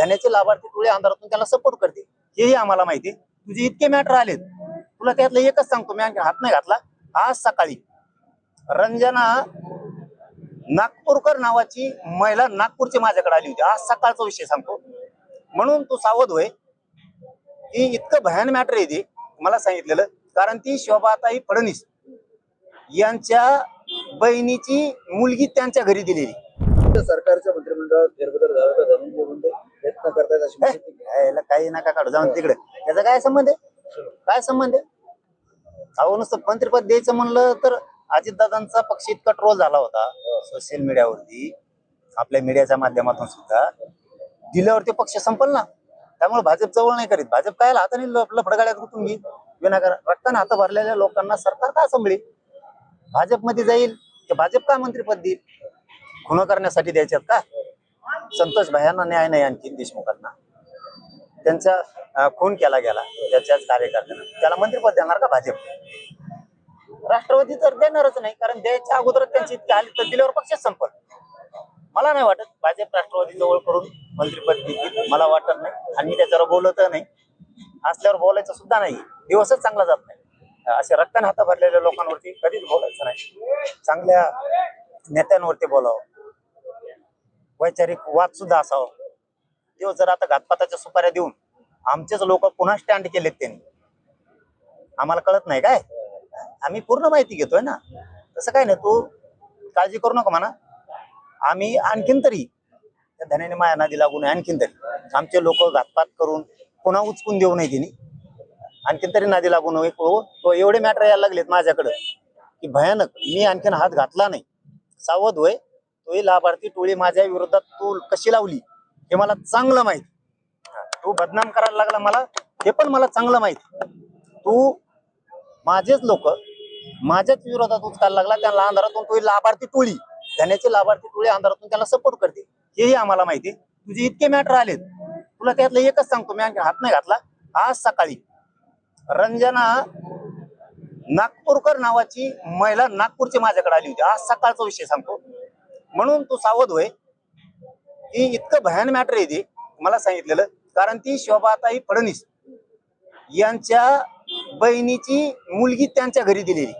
धन्याचे लाभार्थी टोळे अंधारातून त्याला सपोर्ट करते हेही आम्हाला माहिती तुझे इतके मॅटर आलेत. तुला त्यातलं एकच सांगतो मी आणखी हात नाही घातला. आज सकाळी रंजना नागपूरकर नावाची महिला नागपूरची माझ्याकडे आली होती. आज सकाळचा विषय सांगतो. म्हणून तू सावध होय. की इतकं भयान मॅटर आहे ते. मला सांगितलेलं. कारण ती शोभाताई फडणवीस यांच्या बहिणीची मुलगी त्यांच्या घरी दिलेली. सरकारच्या मंत्रिमंडळात फेरबदल झाला तर धनंजय मुंडे. प्रयत्न करतायत अशी माहिती यायला काही नका काढू. जाऊन तिकडे. त्याचा काय संबंध आहे? काय संबंध आहे? अहो नुसतं मंत्रिपद द्यायचं म्हणलं तर अजितदादांचा पक्ष इतका ट्रोल झाला होता. सोशल मीडियावरती आपल्या मीडियाच्या माध्यमातून सुद्धा. दिल्यावरती पक्ष संपल ना. त्यामुळे भाजप जवळ नाही करीत. भाजप काय हाताने लफडगाड्यात गुतून घेईल विनाकारण. रक्ताने हात भरलेल्या लोकांना सरकार का संभळी? भाजपमध्ये जाईल. ते भाजप का मंत्रिपद देईल? खुणं करण्यासाठी द्यायच्यात का? संतोष भयांना न्याय नाही आणखी देशमुखांना. त्यांचा खून केला गेला त्याच्याच कार्यकर्त्यांना. त्याला मंत्रिपद देणार का भाजप? राष्ट्रवादी तर देणारच नाही कारण द्यायच्या अगोदर त्यांची इतकी आली तर दिल्यावर पक्ष संपल. मला नाही वाटत भाजप राष्ट्रवादी जवळ करून मंत्रिपद देतील मला वाटत नाही. आणि मी त्याच्यावर बोलत नाही. असल्यावर बोलायचं सुद्धा नाही. दिवसच चांगला जात नाही. असे रक्तान हात भरलेल्या लोकांवरती कधीच बोलायचं नाही. चांगल्या नेत्यांवरती बोलावं. वैचारिक वाद सुद्धा असावा. तेव्हा जर आता घातपाताच्या सुपाऱ्या देऊन आमचेच लोक पुन्हा स्टँड केलेत त्यांनी. आम्हाला कळत नाही काय? आम्ही पूर्ण माहिती घेतोय ना. तसं काय नाही तू काळजी करू नका म्हणा. आम्ही आणखीन तरी त्या धन्याने माया नादी लागू नये आणखीन तरी. आमचे लोक घातपात करून पुन्हा उचकून देऊ नये तिने. आणखीन तरी नादी लागू नये. हो तो एवढे मॅटर यायला लागलेत माझ्याकडं. की भयानक मी आणखीन हात घातला नाही. सावध होय. तो लाभार्थी टोळी माझ्या विरोधात तू कशी लावली हे मला चांगलं माहीत. तू बदनाम करायला लागला मला हे पण मला चांगलं माहीत. तू माझेच लोक माझ्याच विरोधात उचकायला लागला त्यांना अंधारातून तो लाभार्थी टोळी धन्याची लाभार्थी टोळी अंधारातून त्याला सपोर्ट करते. हेही आम्हाला माहिती तुझे इतके मॅटर आलेत. तुला त्यातलं एकच सांगतो मी आणखी हात नाही घातला. आज सकाळी रंजना नागपूरकर नावाची महिला नागपूरची माझ्याकडे आली होती. आज सकाळचा विषय सांगतो. म्हणून तू सावध होय. की इतकं भयान मॅटर आहे ते मला सांगितलेलं. कारण ती शोभाताई फडणवीस यांच्या बहिणीची मुलगी त्यांच्या घरी दिलेली.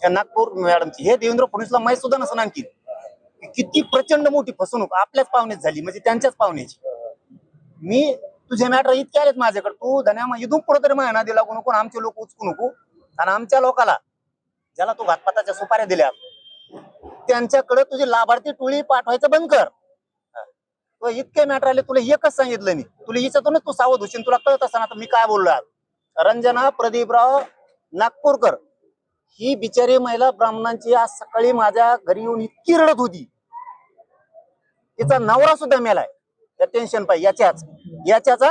त्या नागपूर मॅडमची. हे देवेंद्र फडणवीसला माहीत सुद्धा नसून आणखी किती प्रचंड मोठी फसवणूक आपल्याच पाहुण्यात झाली म्हणजे त्यांच्याच पाहुण्याची. मी तुझे मॅटर इतके आलेत माझ्याकडे. तू धन्या इथून पुढे तरी माझ्या दिला नको आमचे लोक उचकू नको. आणि आमच्या लोकाला ज्याला तू घातपाताच्या सुपाऱ्या दिल्या त्यांच्याकडे तुझी लाभार्थी टोळी पाठवायचं बंद कर. इतके मॅटर आले तुला एकच सांगितलं मी. तुला हिच्यातूनच तू सावध होशील तुला कळत असताना आता मी काय बोललो आज. रंजना प्रदीपराव नागपूरकर ही बिचारी महिला ब्राह्मणांची आज सकाळी माझ्या घरी येऊन इतकी रडत होती. तिचा नवरा सुद्धा मेलाय. त्या टेन्शन पाहिजे याच्याच याच्याचा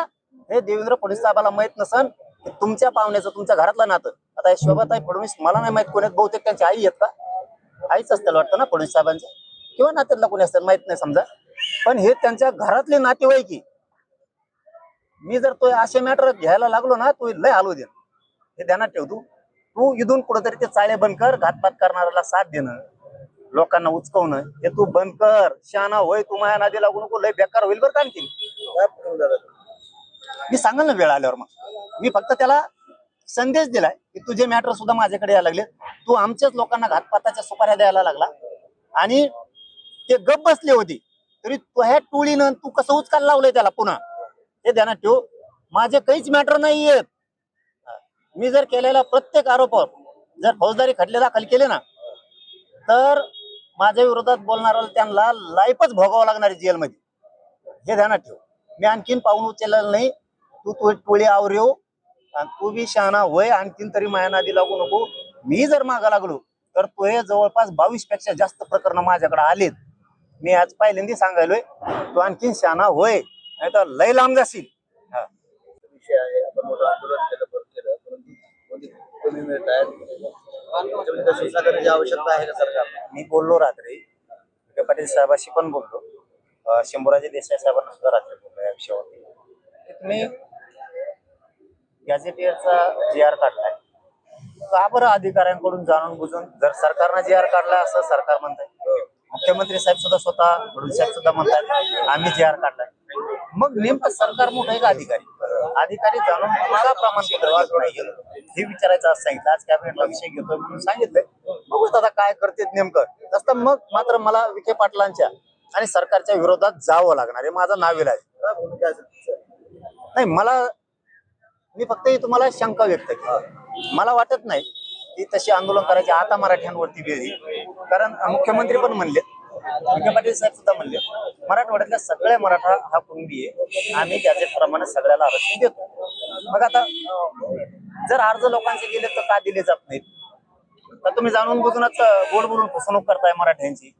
हे देवेंद्र फडणवीस साहेबाला माहीत नसन तुमच्या पाहुण्याचं तुमच्या घरातलं नातं. आता हे शोभाताई फडणवीस मला नाही माहीत कोणी बहुतेक त्यांची आई आहेत का? आईच असतील वाटतं ना फडणवीस साहेबांच्या किंवा नात्यातला कोणी असतील माहीत नाही समजा. पण हे त्यांच्या घरातले नातेवाईकी मी जर तो असे मॅटर घ्यायला लागलो ना तो लय हलवू दे. हे ध्यानात ठेव तू. तू इथून कुठेतरी ते चाळे बंद कर घातपात करणाऱ्याला साथ देणं लोकांना उचकवणं हे तू बंद कर. शाना होय तू माया नादी लागू नको लय बेकार होईल बरं का आणखी मी सांगाल ना वेळ आल्यावर मग. मी फक्त त्याला संदेश दिलाय की तुझे मॅटर सुद्धा माझ्याकडे यायला लागले तू आमच्याच लोकांना घातपाताच्या सुपाऱ्या द्यायला लागला. आणि ते गप बसले होते. तरी तो ह्या टोळीनं तू कसं उचकाल लावलंय त्याला पुन्हा? हे ध्यानात ठेव. माझे काहीच मॅटर नाही आहेत मी जर केलेल्या प्रत्येक आरोपावर जर फौजदारी खटले दाखल केले ना तर माझ्या विरोधात बोलणाऱ्याला त्यांना लाईफच भोगावं लागणार आहे जेलमध्ये हे ध्यानात ठेव. मी आणखीन पाहून उचललेलं नाही. तू तू टोळी आवरेव. आणि तू बी शहाणा होय आणखीन तरी माया नादी लागू नको. मी जर मागा लागलो तर तो हे जवळपास बावीसपेक्षा जास्त प्रकरण माझ्याकडे आलेत. मी आज पहिल्यांदा सांगायलोय तू आणखीन शहाणा होय नाही तर लय लांब जाशील. हा. मी बोललो रात्री विखे पाटील साहेबाशी पण बोललो. शंभूराजे देसाई साहेबांना सुद्धा रात्री बोललो या विषयावरती. तुम्ही गॅझेटियरचा जी आर काढलाय. का बरं अधिकाऱ्यांकडून जाणून बुजून? जर सरकारनं जी आर काढलाय असं सरकार म्हणतंय. मुख्यमंत्री साहेब सुद्धा स्वतः फडणवीस साहेब सुद्धा म्हणतात आम्ही जी आर काढलाय. मग नेमकं सरकार मोठं आहे का अधिकारी? अधिकारी जाणून मला का प्रमाणपत्र हे विचारायचं असं सांगितलं. आज कॅबिनेटला विषय घेतोय म्हणून सांगितलंय. बघू आता काय करते नेमकं. तसं मग मात्र मला विखे पाटलांच्या आणि सरकारच्या विरोधात जावं लागणार. आहे माझं नाव आहे. नाही मला मी फक्त ही तुम्हाला शंका व्यक्त केली. मला वाटत नाही की तशी आंदोलन करायची. आता मराठ्यांवरती वेळी कारण मुख्यमंत्री पण म्हणले विखे पाटील साहेब सुद्धा म्हणले मराठवाड्यातल्या सगळ्या मराठा हा कुणबी आहे. आम्ही गॅजेट प्रमाणे सगळ्याला आरक्षण देतो. मग आता जर अर्ज लोकांचे गेले तर का दिले जात नाहीत? तर तुम्ही जाणून बुजूनच गोड बोलून फसवणूक करताय मराठ्यांची.